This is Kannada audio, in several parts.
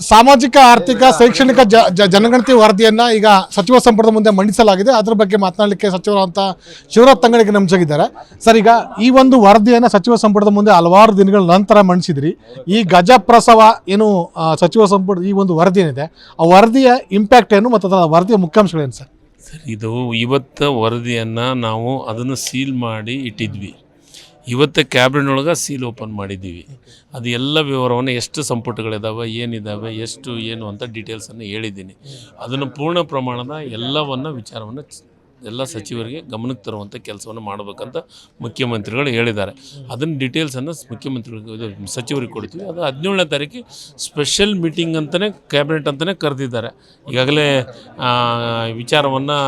ಸಾಮಾಜಿಕ, ಆರ್ಥಿಕ, ಶೈಕ್ಷಣಿಕ ಜನಗಣತಿ ವರದಿಯನ್ನು ಈಗ ಸಚಿವ ಸಂಪುಟದ ಮುಂದೆ ಮಂಡಿಸಲಾಗಿದೆ. ಅದರ ಬಗ್ಗೆ ಮಾತನಾಡಲಿಕ್ಕೆ ಸಚಿವರಂತ ಶಿವರಾಜ್ ತಂಗಡಿಗೆ ನಮ್ಸಾಗಿದ್ದಾರೆ. ಸರ್, ಈಗ ಈ ಒಂದು ವರದಿಯನ್ನು ಸಚಿವ ಸಂಪುಟದ ಮುಂದೆ ಹಲವಾರು ದಿನಗಳ ನಂತರ ಮಂಡಿಸಿದ್ರಿ. ಈ ಗಜಪ್ರಸವ ಏನು ಸಚಿವ ಸಂಪುಟ ಈ ಒಂದು ವರದಿ ಏನಿದೆ ಆ ವರದಿಯ ಇಂಪ್ಯಾಕ್ಟ್ ಏನು ಮತ್ತು ಅದರ ವರದಿಯ ಮುಖ್ಯಾಂಶಗಳೇನು ಸರ್? ಸರ್, ಇದು ಇವತ್ತು ವರದಿಯನ್ನು ನಾವು ಅದನ್ನು ಸೀಲ್ ಮಾಡಿ ಇಟ್ಟಿದ್ವಿ. ಇವತ್ತು ಕ್ಯಾಬಿನೆಟ್ನೊಳಗೆ ಸೀಲ್ ಓಪನ್ ಮಾಡಿದ್ದೀವಿ. ಅದು ಎಲ್ಲ ವಿವರವನ್ನು ಎಷ್ಟು ಸಂಪುಟಗಳಿದ್ದಾವೆ ಏನಿದ್ದಾವೆ ಎಷ್ಟು, ಏನು ಅಂತ ಡೀಟೇಲ್ಸನ್ನು ಹೇಳಿದ್ದೀನಿ. ಅದನ್ನು ಪೂರ್ಣ ಪ್ರಮಾಣದ ಎಲ್ಲವನ್ನು ವಿಚಾರವನ್ನು ಎಲ್ಲ ಸಚಿವರಿಗೆ ಗಮನಕ್ಕೆ ತರುವಂಥ ಕೆಲಸವನ್ನು ಮಾಡಬೇಕಂತ ಮುಖ್ಯಮಂತ್ರಿಗಳು ಹೇಳಿದ್ದಾರೆ. ಅದನ್ನು ಡೀಟೇಲ್ಸನ್ನು ಮುಖ್ಯಮಂತ್ರಿಗಳಿಗೆ ಸಚಿವರಿಗೆ ಕೊಡ್ತೀವಿ. ಅದು ಹದಿನೇಳನೇ ತಾರೀಕು ಸ್ಪೆಷಲ್ ಮೀಟಿಂಗ್ ಅಂತಲೇ ಕ್ಯಾಬಿನೆಟ್ ಅಂತಲೇ ಕರೆದಿದ್ದಾರೆ. ಈಗಾಗಲೇ ವಿಚಾರವನ್ನು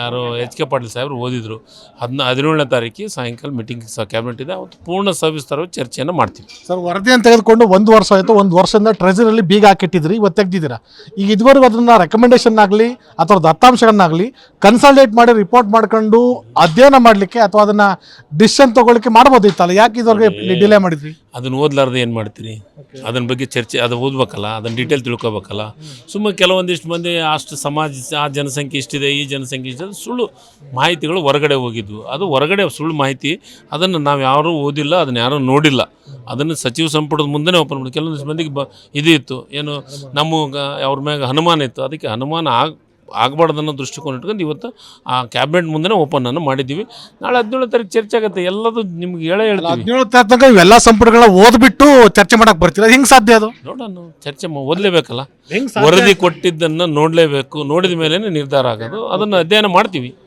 ಯಾರು ಎಚ್ ಕೆ ಪಾಟೀಲ್ ಸಾಹೇಬರು ಓದಿದರು. ಹದಿನ, ಹದಿನೇಳನೇ ತಾರೀಕಿಗೆ ಸಾಯಂಕಾಲ ಮೀಟಿಂಗ್ ಸಹ ಕ್ಯಾಬಿನೆಟ್ ಇದೆ. ಅವತ್ತು ಪೂರ್ಣ ಸವಿಸ್ತಾರವಾಗಿ ಚರ್ಚೆಯನ್ನು ಮಾಡ್ತೀವಿ. ಸರ್ ವರದಿಯನ್ನು ತೆಗೆದುಕೊಂಡು ಒಂದು ವರ್ಷ ಆಯಿತು, ಒಂದು ವರ್ಷದಿಂದ ಟ್ರೆಜರಲ್ಲಿ ಬೀಗ ಹಾಕಿಟ್ಟಿದ್ರಿ, ಇವತ್ತು ತೆಗೆದಿದ್ದೀರಾ? ಈಗ ಇದುವರೆಗೂ ಅದನ್ನು ರೆಕಮೆಂಡೇಷನ್ ಆಗಲಿ, ಅಥವಾ ದತ್ತಾಂಶಗಳನ್ನಾಗಲಿ ಕನ್ಸಲ್ಟೇಟ್ ಮಾಡಿ ರಿಪೋರ್ಟ್ ಮಾಡ್ಕೊಂಡು ಅಧ್ಯಯನ ಮಾಡಲಿಕ್ಕೆ ಅಥವಾ ಅದನ್ನ ಡಿಸಿಷನ್ ತಗೊಳ್ಳಿಕ್ಕೆ ಮಾಡ್ಬೋದಿತ್ತಲ್ಲ? ಯಾಕೆ ಇದುವರೆಗೆ ಡಿಲೇ ಮಾಡಿದ್ವಿ ಅದನ್ನ ಓದ್ಲಾರ್ದೆ ಏನು ಮಾಡ್ತೀರಿ? ಅದನ್ನ ಬಗ್ಗೆ ಚರ್ಚೆ ಅದು ಓದ್ಬೇಕಲ್ಲ ಅದನ್ನ ಡೀಟೇಲ್ ತಿಳ್ಕೊಬೇಕಲ್ಲ. ಸುಮ್ಮನೆ ಕೆಲವೊಂದಿಷ್ಟು ಮಂದಿ ಅಷ್ಟು ಸಮಾಜ ಆ ಜನಸಂಖ್ಯೆ ಇಷ್ಟಿದೆ ಈ ಜನಸಂಖ್ಯೆ ಇಷ್ಟಿದೆ ಸುಳ್ಳು ಮಾಹಿತಿಗಳು ಹೊರಗಡೆ ಹೋಗಿದ್ವು. ಅದು ಹೊರಗಡೆ ಸುಳ್ಳು ಮಾಹಿತಿ ಅದನ್ನು ನಾವು ಯಾರೂ ಓದಿಲ್ಲ ಅದನ್ನು ಯಾರೂ ನೋಡಿಲ್ಲ. ಅದನ್ನು ಸಚಿವ ಸಂಪುಟದ ಮುಂದೆ ಓಪನ್ ಮಾಡಿ. ಕೆಲವೊಂದಿಷ್ಟು ಮಂದಿಗೆ ಬ ಇದು ಇತ್ತು. ಏನು ನಮ್ಮ ಅವ್ರ ಮ್ಯಾಗ ಹನುಮಾನ ಇತ್ತು. ಅದಕ್ಕೆ ಹನುಮಾನ ಆಗ ಆಗಬಾರ್ದು ಅನ್ನೋ ದೃಷ್ಟಿಕೋನ ಇಟ್ಕೊಂಡು ಇವತ್ತು ಆ ಕ್ಯಾಬಿನೆಟ್ ಮುಂದೆ ಓಪನನ್ನು ಮಾಡಿದ್ದೀವಿ. ನಾಳೆ ಹದಿನೇಳು ತಾರೀಕು ಚರ್ಚೆ ಆಗುತ್ತೆ. ಎಲ್ಲದು ನಿಮ್ಗೆ ಹೇಳೇ ಹೇಳ್ತೀವಿ. ಹದಿನೇಳು ತನಕ ಇವೆಲ್ಲ ಸಂಪುಟಗಳ ಓದ್ಬಿಟ್ಟು ಚರ್ಚೆ ಮಾಡಕ್ ಬರ್ತೀರಾ? ಹೆಂಗ್ ಸಾಧ್ಯ ಅದು? ನೋಡೋಣ ಚರ್ಚೆ ಮಾ- ಓದಲೇಬೇಕಲ್ಲ. ಹೆಂಗ್ ವರದಿ ಕೊಟ್ಟಿದ್ದನ್ನು ನೋಡಲೇಬೇಕು. ನೋಡಿದ ಮೇಲೇ ನಿರ್ಧಾರ ಆಗೋದು. ಅದನ್ನು ಅಧ್ಯಯನ ಮಾಡ್ತೀವಿ.